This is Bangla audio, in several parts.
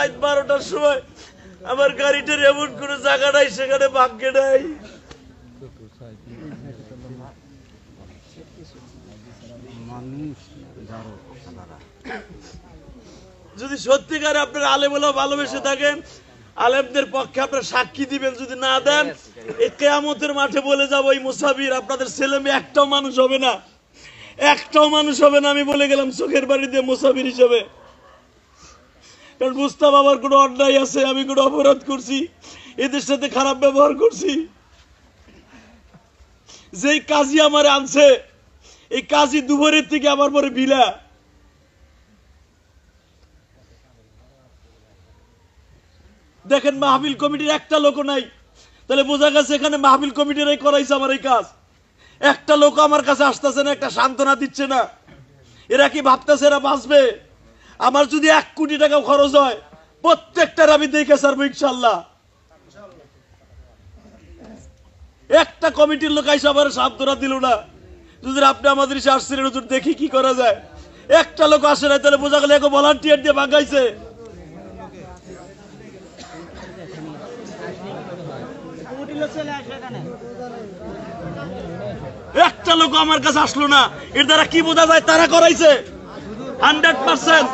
রাত বারোটার সময় আমার গাড়িটার এমন কোনো জায়গা নাই সেখানে ভাগ্যে নাই। যদি সত্যিকারে আপনার আলেমেলা ভালোবেসে থাকেন আলেমদের পক্ষে আপনার সাক্ষী দিবেন যদি না দেন এই কেয়ামতের মাঠে বলে যাব এই মুসাফির আপনাদের ছেলে মেয়ে একটাও মানুষ হবে না। একটাও মানুষ হবে না। আমি বলে গেলাম চোখের বাড়ি দিয়ে মুসাফির হিসেবে। কারণ মুস্তাফ আমার কোনো অন্যায় আছে, আমি কোনো অপরাধ করছি, এদের সাথে খারাপ ব্যবহার করছি। যেই কাজী আমার আনছে, এই কাজী দুপুরের থেকে আমার পরে বিলা। দেখেন মাহবিল কমিটির একটা লোক নাই। তাহলে বোঝা গেছে এখানে মাহবিল কমিটিরাই করাইছে আমার এই কাজ। একটা লোক আমার কাছে আসতেছে না, একটা সান্ত্বনা দিচ্ছে না। এরা কি ভাবতেছে এরা বাঁচবে? আমার যদি এক কোটি টাকা খরচ হয় প্রত্যেকটার আমি দেখে সারবো ইনশাল্লাহ। একটা কমিটির লোক আইসা আমার সান্ত্বনা দিল না। যদি আপনি আমাদের এসে আসছিলেন হুজুর, দেখি কি করা যায়। একটা লোক আসে না তাহলে বোঝা গেল ভলান্টিয়ার দিয়ে ভাগাইছে একটা লোক আমার কাছে আসলো না। এর দ্বারা কি বোঝা যায়? তারা করাইছে। Hundred percent.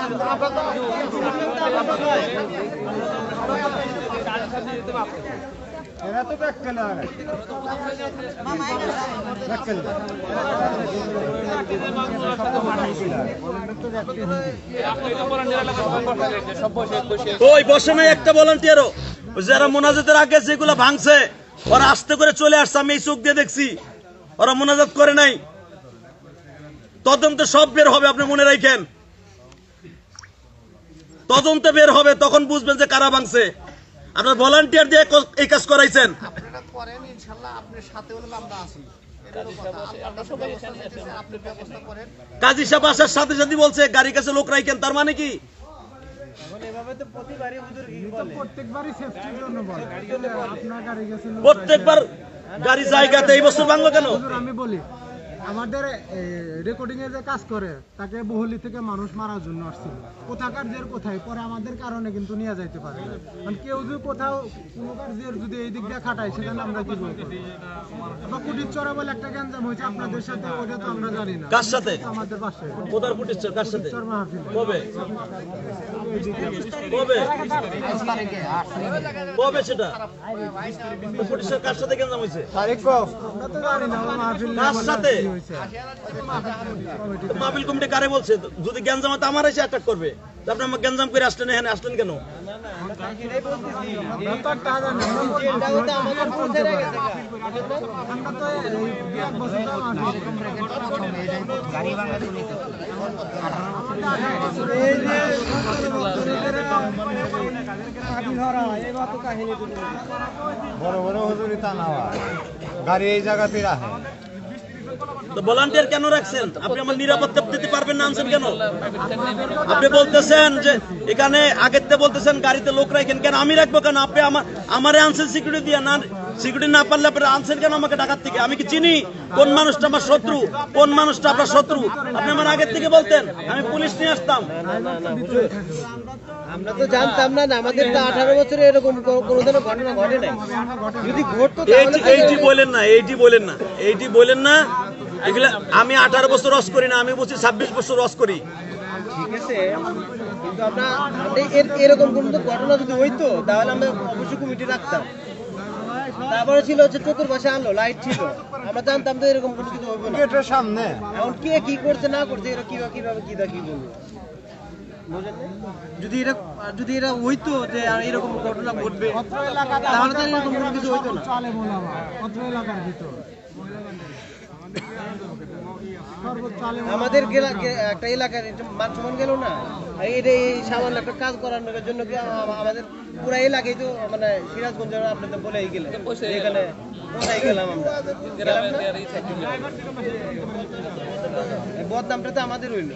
ওই বসে নাই একটা ভলান্টিয়ারও যারা মোনাজাতের আগে যেগুলো ভাঙছে, ওরা আস্তে করে চলে আসছে, আমি এই চোখ দিয়ে দেখছি। ওরা মোনাজাত করে নাই। তদন্ত সব বের হবে, আপনি মনে রাখেন। তদন্ত বের হবে তখন বুঝবেন যে কারা ভাঙছে। আপনার ভলান্টিয়ার দিয়ে এই কাজ করাইছেন। কাজী সাহেব আসার সাথে সাথে বলছে গাড়ির কাছে লোক রাখেন তার মানে কি? প্রত্যেকবার গাড়ি জায়গাতে এই বছর ভাঙলো কেন? আমি বলি আমাদের রেকর্ডিং এর যে কাজ করে তাকে বহুলি থেকে মানুষ মারার জন্য আসছিল কোথাকার জের কোথায়? পরে আমাদের কারণে কিন্তু নিয়ে যাইতে পারে কারণ কেউ যদি কোথাও কোনোকার জের যদি এই দিক দিয়ে খাটায় সেখানে আমরা কি বলব? বা কুটির চড়া বলে একটা গ্যাঞ্জাম হয়েছে আপনাদের সাথে ওটা তো আমরা জানি না। কার সাথে? আমাদের পাশে। কোথার কুটির কার সাথে? কবে? কবে? কবে সেটা? পুলিশের কার সাথে কেন হয়েছে? আমরা তো জানি না মাহফিল কার সাথে? মাহফিল কমিটি কারে বলছে? যদি গ্যাঞ্জাম হয় তো আমার এসে অ্যাটাক করবে তো আপনি আমার গ্যাঞ্জাম করে আসলেন এখানে আসলেন কেন। বড় বড় হুজুরি তা না গাড়ি এই জায়গাতে রাখে। তো ভলান্টিয়ার কেন রাখছেন? আপনি আমার নিরাপত্তা দিতে পারবেন না আনছেন কেন? আপনি বলতেছেন যে এখানে আগের বলতেছেন গাড়িতে লোক রাখেন কেন? আমি রাখব কেন? আপনি আমার আমারে আনছেন সিকিউরিটি দিয়ে না সিকিউরিটি না পারলে আপনি আনছেন কেন আমাকে ঢাকার থেকে? আমি কি চিনি? কোন মানুষটা আমার শত্রু? কোন মানুষটা আপনার শত্রু? আপনি আমার আগের থেকে বলতেন আমি পুলিশ নিয়ে আসতাম। আমরা তো জানতাম না আমাদের তো আঠারো বছরে এরকম কোনো- কোনোদিনও ঘটনা ঘটে নাই। যদি ঘটতো এইটি বলেন না এইটি বলেন না এইটি বলেন না এগুলা আমি আঠারো বছর রস করি না আমি বলছি ছাব্বিশ বছর রস করি। ঠিক আছে কিন্তু আমরা আমরা এরকম কোনো ঘটনা যদি হইতো তাহলে আমরা অবশ্যই কমিটি রাখতাম। তারপরে ছিল হচ্ছে চতুর্পাশে আলো লাইট ছিল। আমরা জানতাম তো এরকম কোনো কিছু হবে না। গেটের সামনে। এখন কে কি করছে না করছে এরা কীভাবে কীভাবে কি দা কি বলব? যদি এরা যদি এরা হইতো যে আর এরকম ঘটনা ঘটবে তাহলে তো এরকম কোনো কিছু হইতো না। অত্র এলাকার ভিতর। আমাদের একটা এলাকার মান সম্মান গেল না। এটা এই সামান্য একটা কাজ করানোর জন্য কি আমাদের পুরা এলাকায় তো মানে সিরাজগঞ্জ আপনি তো বলেই গেলেন এখানে কোথায় গেলাম আমরা? বদনামটা তো আমাদের হইল।